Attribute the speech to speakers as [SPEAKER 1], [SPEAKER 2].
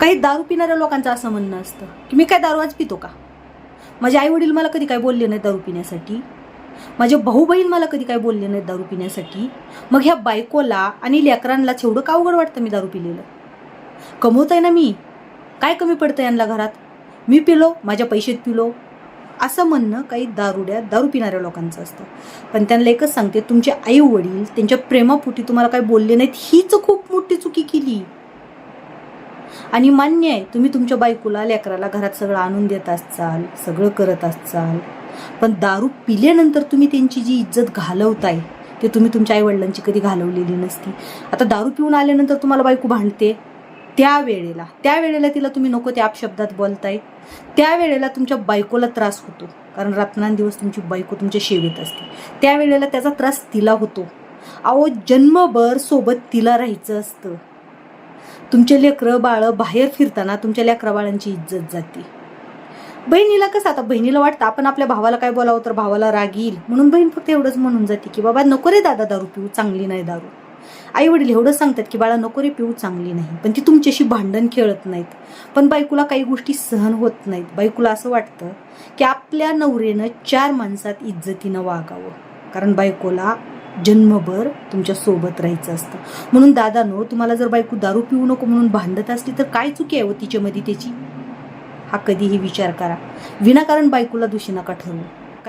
[SPEAKER 1] काही दारू पिणाऱ्या लोकांचं असं म्हणणं असतं की मी काय दारू आज पितो का? माझे आई वडील मला कधी काय बोलले नाही दारू पिण्यासाठी. माझे भाऊ बहीण मला कधी काय बोलले नाही दारू पिण्यासाठी. मग ह्या बायकोला आणि लेकरांना एवढं का अवघड वाटतं मी दारू पिलेलं? कमवत ना मी. काय कमी पडतं यांना घरात? मी पिलो माझ्या पैशात पिलो. असं म्हणणं काही दारुड्या दारू पिणाऱ्या लोकांचं असतं. पण त्यांना एकच सांगते तुमचे आई वडील त्यांच्या प्रेमापोटी तुम्हाला काय बोलले नाहीत हीच खूप मोठी चुकी केली. आणि मान्य आहे तुम्ही तुमच्या बायकोला लेकराला घरात सगळं आणून देत असाल सगळं करत असाल पण दारू पिल्यानंतर तुम्ही त्यांची जी इज्जत घालवताय ते तुम्ही तुमच्या आईवडिलांची कधी घालवलेली नसती. आता दारू पिऊन आल्यानंतर तुम्हाला बायको भांडते? त्या वेळेला त्या वेळेला तिला तुम्ही नको त्या अपशब्दात बोलताय. त्या वेळेला तुमच्या बायकोला त्रास होतो. कारण रात्रंदिवस तुमची बायको तुमच्या शेवेत असते. त्यावेळेला त्याचा त्रास तिला होतो. अहो जन्मभर सोबत तिला राहायचं असतं. तुमचे लेकरं बाळं बाहेर फिरताना तुमच्या लेकरा बाळांची इज्जत जाते. बहिणीला कसं आता बहिणीला वाटतं आपण आपल्या भावाला काय बोलावं तर भावाला राग येईल. म्हणून बहीण फक्त एवढंच म्हणून जाते की बाबा नको रे दादा दारू पिऊ चांगली नाही दारू. आई वडील एवढंच सांगतात की बाळा नको रे पिऊ चांगली नाही. पण ती तुमच्याशी भांडण खेळत नाहीत. पण बायकोला काही गोष्टी सहन होत नाहीत. बायकोला असं वाटतं की आपल्या नवरेनं चार माणसात इज्जतीनं वागावं. कारण बायकोला जन्मभर तुमच्यासोबत राहायचं असतं. म्हणून दादानो तुम्हाला जर बायको दारू पिऊ नको म्हणून भांडत असली तर काय चुकी आहे व तिच्यामध्ये त्याची? हा कधीही विचार करा. विनाकारण बायकोला दोषी नका ठरवू.